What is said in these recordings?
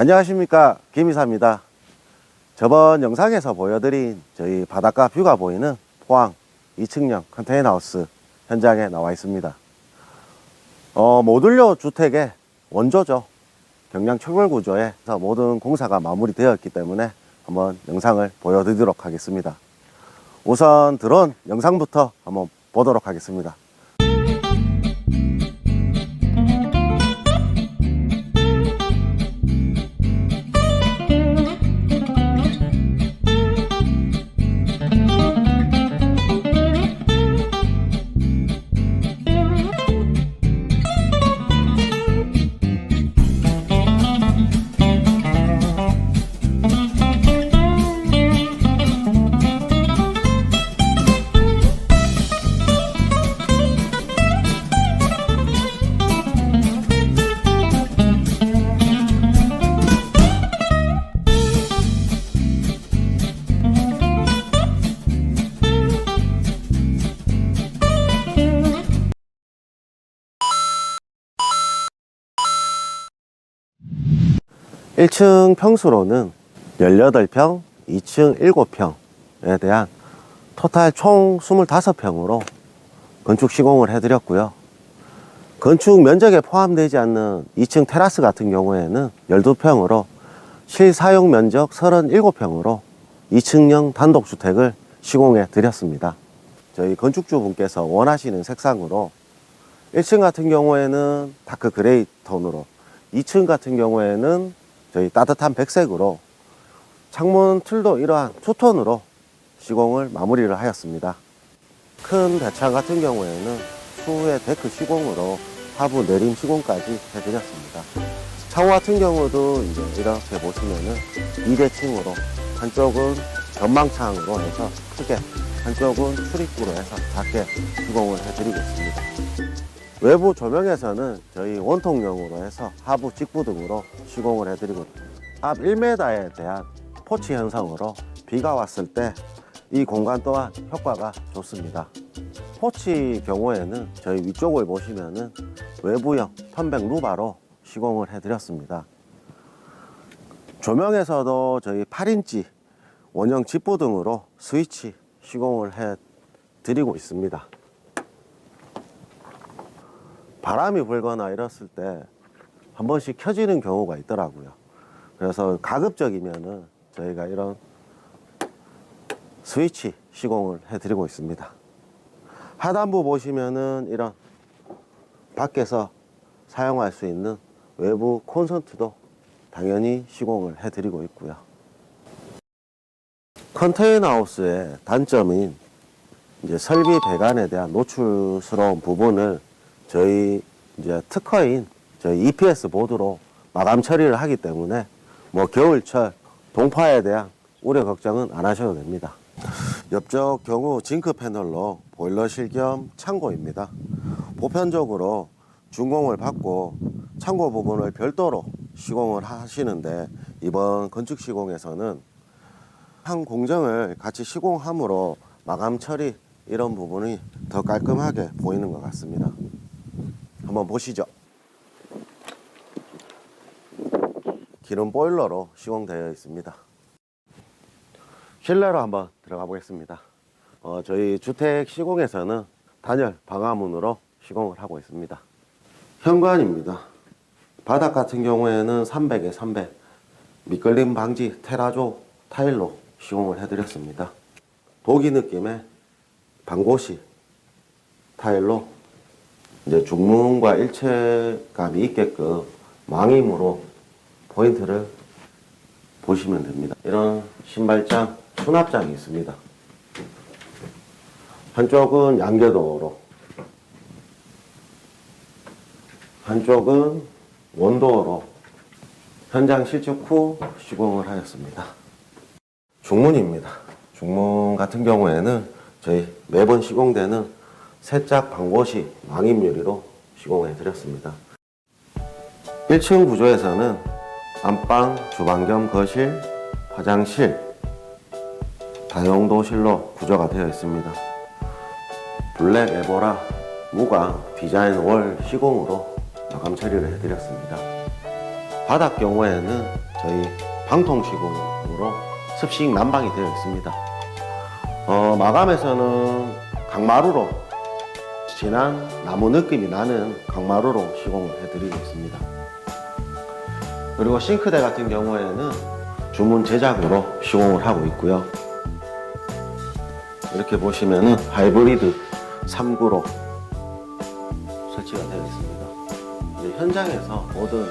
안녕하십니까 김이사입니다. 저번 영상에서 보여드린 저희 바닷가 뷰가 보이는 포항 2층형 컨테이너하우스 현장에 나와 있습니다. 어, 모듈료 주택의 원조죠. 경량 철골 구조에서 모든 공사가 마무리되었기 때문에 한번 영상을 보여드리도록 하겠습니다. 우선 드론 영상부터 한번 보도록 하겠습니다. 일층 평수로는 18평, 2층 7평에 대한 토탈 총 25평으로 건축 시공을 해드렸고요. 건축 면적에 포함되지 않는 2층 테라스 같은 경우에는 12평으로 실사용 면적 37평으로 2층형 단독주택을 시공해 드렸습니다. 저희 건축주분께서 원하시는 색상으로 1층 같은 경우에는 다크 그레이 톤으로 2층 같은 경우에는 저희 따뜻한 백색으로 창문 틀도 이러한 투톤으로 시공을 마무리를 하였습니다. 큰 대창 같은 경우에는 추후에 데크 시공으로 하부 내림 시공까지 해드렸습니다. 창호 같은 경우도 이제 이렇게 보시면은 2대층으로 한쪽은 전망창으로 해서 크게 한쪽은 출입구로 해서 작게 시공을 해드리고 있습니다. 외부 조명에서는 저희 원통용으로 해서 하부 직부 등으로 시공을 해드리고 앞 1m에 대한 포치 현상으로 비가 왔을 때 이 공간 또한 효과가 좋습니다. 포치 경우에는 저희 위쪽을 보시면은 외부형 편백 루바로 시공을 해드렸습니다. 조명에서도 저희 8인치 원형 직부 등으로 스위치 시공을 해드리고 있습니다. 바람이 불거나 이랬을 때 한 번씩 켜지는 경우가 있더라고요. 그래서 가급적이면은 저희가 이런 스위치 시공을 해드리고 있습니다. 하단부 보시면은 이런 밖에서 사용할 수 있는 외부 콘센트도 당연히 시공을 해드리고 있고요. 컨테이너 하우스의 단점인 이제 설비 배관에 대한 노출스러운 부분을 저희 이제 특허인 저희 EPS 보드로 마감 처리를 하기 때문에 뭐 겨울철 동파에 대한 우려 걱정은 안 하셔도 됩니다. 옆쪽 경우 징크 패널로 보일러실 겸 창고입니다. 보편적으로 준공을 받고 창고 부분을 별도로 시공을 하시는데 이번 건축 시공에서는 한 공정을 같이 시공함으로 마감 처리 이런 부분이 더 깔끔하게 보이는 것 같습니다. 한번 보시죠. 기름 보일러로 시공되어 있습니다. 실내로 한번 들어가 보겠습니다. 어, 저희 주택 시공에서는 단열 방화문으로 시공을 하고 있습니다. 현관입니다. 바닥 같은 경우에는 300에 300 미끌림 방지 테라조 타일로 시공을 해드렸습니다. 독이 느낌의 방고시 타일로 이제 중문과 일체감이 있게끔 망임으로 포인트를 보시면 됩니다. 이런 신발장, 수납장이 있습니다. 한쪽은 양계도어로, 한쪽은 원도어로 현장 실측 후 시공을 하였습니다. 중문입니다. 중문 같은 경우에는 저희 매번 시공되는 세짝 방고시 망임 유리로 시공해 드렸습니다. 1층 구조에서는 안방, 주방 겸 거실, 화장실, 다용도실로 구조가 되어 있습니다. 블랙 에보라 무광 디자인 월 시공으로 마감 처리를 해드렸습니다. 바닥 경우에는 저희 방통 시공으로 습식 난방이 되어 있습니다. 어, 마감에서는 강마루로 진한 나무 느낌이 나는 강마루로 시공을 해드리고 있습니다. 그리고 싱크대 같은 경우에는 주문 제작으로 시공을 하고 있고요. 이렇게 보시면은 하이브리드 3구로 설치가 되어 있습니다. 현장에서 모든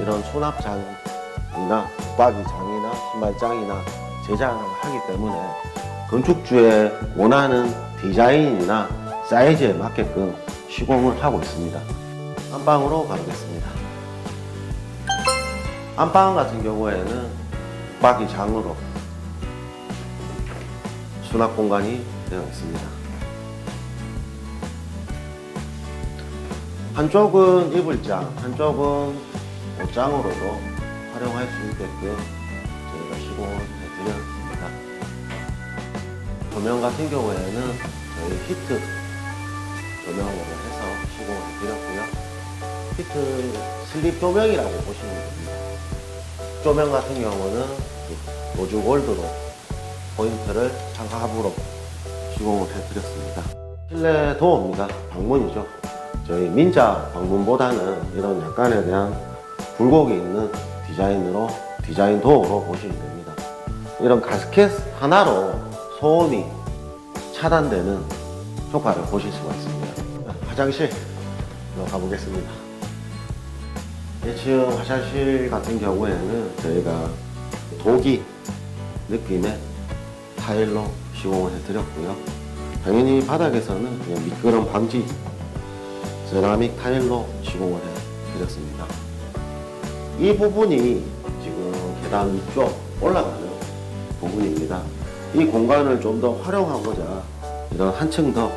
이런 수납장이나 붙박이장이나 신발장이나 제작을 하기 때문에 건축주의 원하는 디자인이나 사이즈에 맞게끔 시공을 하고 있습니다. 안방으로 가보겠습니다. 안방 같은 경우에는 붙박이 장으로 수납 공간이 되어 있습니다. 한쪽은 이불장, 한쪽은 옷장으로도 활용할 수 있게끔 저희가 시공을 해드렸습니다. 조명 같은 경우에는 저희 히트 조명으로 해서 시공을 해드렸고요. 히트 슬립 조명이라고 보시면 됩니다. 조명 같은 경우는 로즈 골드로 포인트를 상하부로 시공을 해드렸습니다. 실내 도어입니다. 방문이죠. 저희 민자 방문보다는 이런 약간에 대한 굴곡이 있는 디자인으로 디자인 도어로 보시면 됩니다. 이런 가스켓 하나로 소음이 차단되는 효과를 보실 수가 있습니다. 화장실 가보겠습니다. 1층 화장실 같은 경우에는 저희가 독이 느낌의 타일로 시공을 해드렸고요. 당연히 바닥에서는 그냥 미끄럼 방지 세라믹 타일로 시공을 해드렸습니다. 이 부분이 지금 계단 위쪽 올라가는 부분입니다. 이 공간을 좀 더 활용하고자 이런 한층 더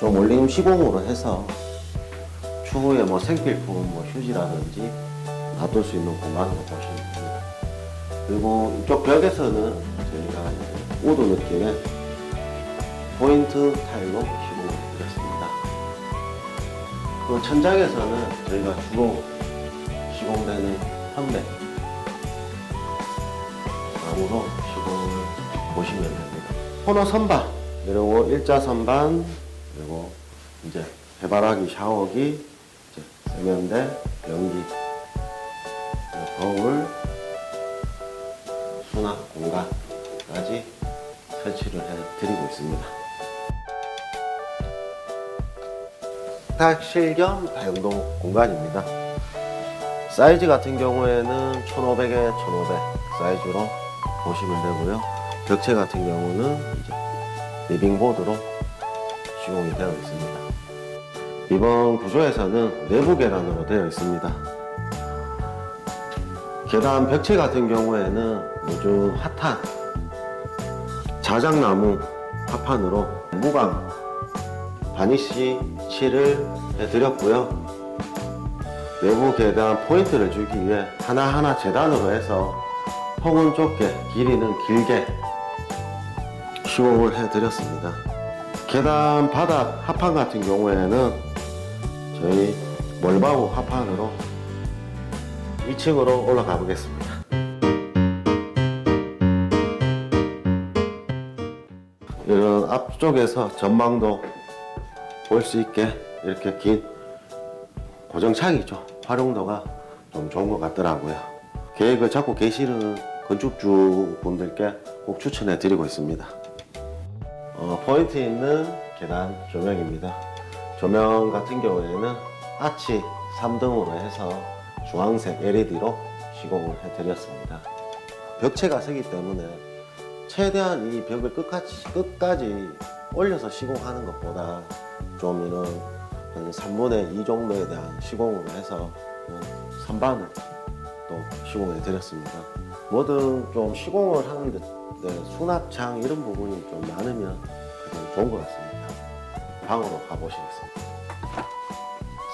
좀 올림 시공으로 해서 추후에 뭐 생필품, 뭐 휴지라든지 놔둘 수 있는 공간으로 보시면 됩니다. 그리고 이쪽 벽에서는 저희가 우드 느낌의 포인트 타일로 시공을 드렸습니다. 그 천장에서는 저희가 주로 시공되는 현대 나무로 시공을 보시면 됩니다. 코너 선반, 그리고 일자 선반, 이제 해바라기 샤워기, 이제 세면대, 변기, 거울, 수납 공간까지 설치를 해드리고 있습니다. 식탁실 겸 다용도 공간입니다. 사이즈 같은 경우에는 1500에 1500 사이즈로 보시면 되고요. 격체 같은 경우는 이제 리빙보드로 시공이 되어 있습니다. 이번 구조에서는 내부 계단으로 되어 있습니다. 계단 벽체 같은 경우에는 요즘 핫한 자작나무 합판으로 무광 바니쉬 칠을 해드렸고요. 내부 계단 포인트를 주기 위해 하나하나 재단으로 해서 폭은 좁게 길이는 길게 시공을 해드렸습니다. 계단 바닥 합판 같은 경우에는 저희 몰바우 합판으로 2층으로 올라가 보겠습니다. 이런 앞쪽에서 전망도 볼 수 있게 이렇게 긴 고정창이죠. 활용도가 좀 좋은 것 같더라고요. 계획을 잡고 계시는 건축주 분들께 꼭 추천해 드리고 있습니다. 어, 포인트 있는 계단 조명입니다. 조명 같은 경우에는 아치 3등으로 해서 주황색 LED로 시공을 해드렸습니다. 벽체가 세기 때문에 최대한 이 벽을 끝까지, 끝까지 올려서 시공하는 것보다 좀 이런 한 3분의 2 정도에 대한 시공으로 해서 선반을 또 시공해 드렸습니다. 뭐든 좀 시공을 하는데 네, 수납장 이런 부분이 좀 많으면 좋은 것 같습니다. 방으로 가보시겠습니다.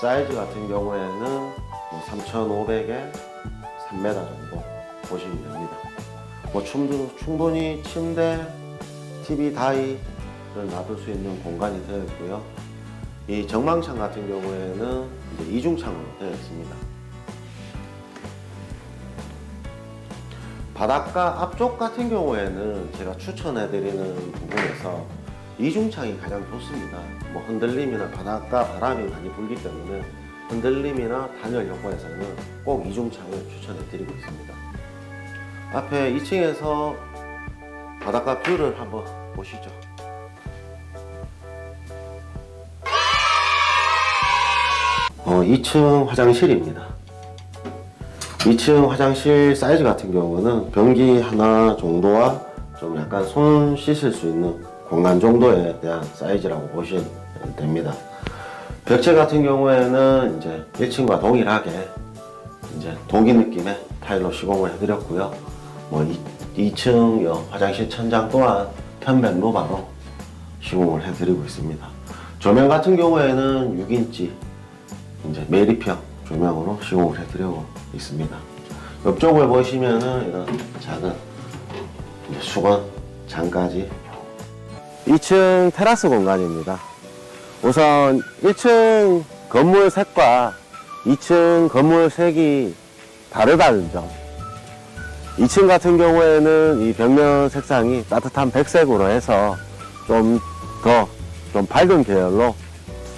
사이즈 같은 경우에는 뭐 3,500에 3m 정도 보시면 됩니다. 뭐 충분, 충분히 침대, TV 다이를 놔둘 수 있는 공간이 되어 있고요. 이 정망창 같은 경우에는 이제 이중창으로 되어 있습니다. 바닷가 앞쪽 같은 경우에는 제가 추천해드리는 부분에서 이중창이 가장 좋습니다. 뭐 흔들림이나 바닷가 바람이 많이 불기 때문에 흔들림이나 단열 효과에서는 꼭 이중창을 추천해드리고 있습니다. 앞에 2층에서 바닷가 뷰를 한번 보시죠. 어, 2층 화장실입니다. 2층 화장실 사이즈 같은 경우는 변기 하나 정도와 좀 약간 손 씻을 수 있는 공간 정도에 대한 사이즈라고 보시면 됩니다. 벽체 같은 경우에는 이제 1층과 동일하게 이제 동기 느낌의 타일로 시공을 해드렸고요. 뭐 2, 층 화장실 천장 또한 편백 로바로 시공을 해드리고 있습니다. 조명 같은 경우에는 6인치 이제 메리평 조명으로 시공을 해드리고 있습니다. 옆쪽을 보시면은 이런 작은 수건 장까지 2층 테라스 공간입니다. 우선 1층 건물 색과 2층 건물 색이 다르다는 점. 2층 같은 경우에는 이 벽면 색상이 따뜻한 백색으로 해서 좀 더좀 밝은 계열로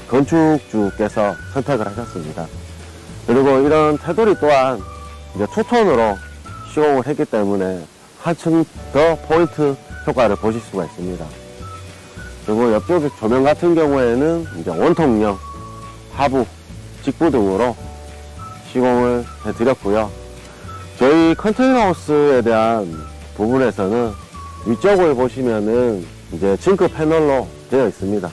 건축주께서 선택을 하셨습니다. 그리고 이런 테두리 또한 이제 투톤으로 시공을 했기 때문에 한층 더 포인트 효과를 보실 수가 있습니다. 그리고 옆쪽 조명 같은 경우에는 이제 원통형 하부, 직부 등으로 시공을 해드렸고요. 저희 컨테이너하우스에 대한 부분에서는 위쪽을 보시면은 이제 징크 패널로 되어 있습니다.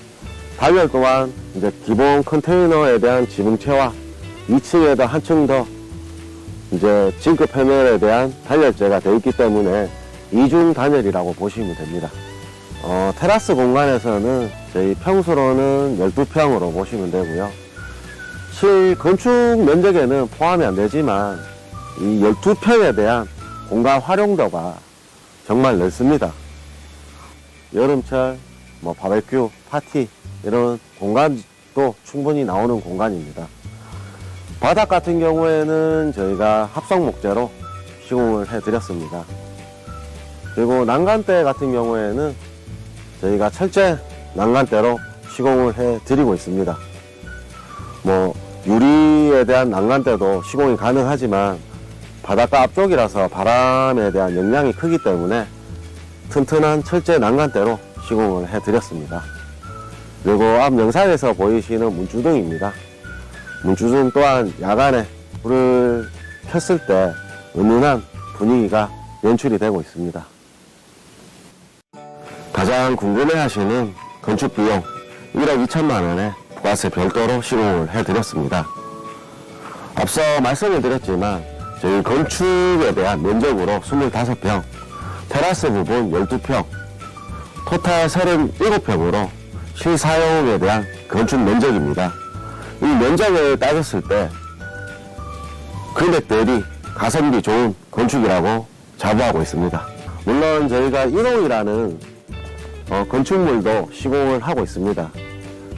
단열 또한 이제 기본 컨테이너에 대한 지붕체와 2층에도 한층 더 이제 징크 패널에 대한 단열재가 되어 있기 때문에 이중 단열이라고 보시면 됩니다. 어, 테라스 공간에서는 저희 평수로는 12평으로 보시면 되고요. 실 건축 면적에는 포함이 안 되지만 이 12평에 대한 공간 활용도가 정말 넓습니다. 여름철 뭐 바베큐, 파티 이런 공간도 충분히 나오는 공간입니다. 바닥 같은 경우에는 저희가 합성 목재로 시공을 해드렸습니다. 그리고 난간대 같은 경우에는 저희가 철제 난간대로 시공을 해드리고 있습니다. 뭐 유리에 대한 난간대도 시공이 가능하지만 바닷가 앞쪽이라서 바람에 대한 영향이 크기 때문에 튼튼한 철제 난간대로 시공을 해드렸습니다. 그리고 앞 영상에서 보이시는 문주등입니다. 문주등 또한 야간에 불을 켰을 때 은은한 분위기가 연출이 되고 있습니다. 가장 궁금해 하시는 건축 비용 1억 2천만 원에 부가세 별도로 시공을 해드렸습니다. 앞서 말씀을 드렸지만 저희 건축에 대한 면적으로 25평, 테라스 부분 12평, 토탈 37평으로 실사용에 대한 건축 면적입니다. 이 면적을 따졌을 때 금액 대비 가성비 좋은 건축이라고 자부하고 있습니다. 물론 저희가 1호이라는 어, 건축물도 시공을 하고 있습니다.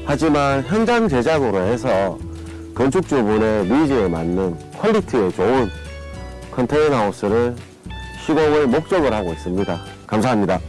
하지만 현장 제작으로 해서 건축주분의 니즈에 맞는 퀄리티에 좋은 컨테이너 하우스를 시공을 목적을 하고 있습니다. 감사합니다.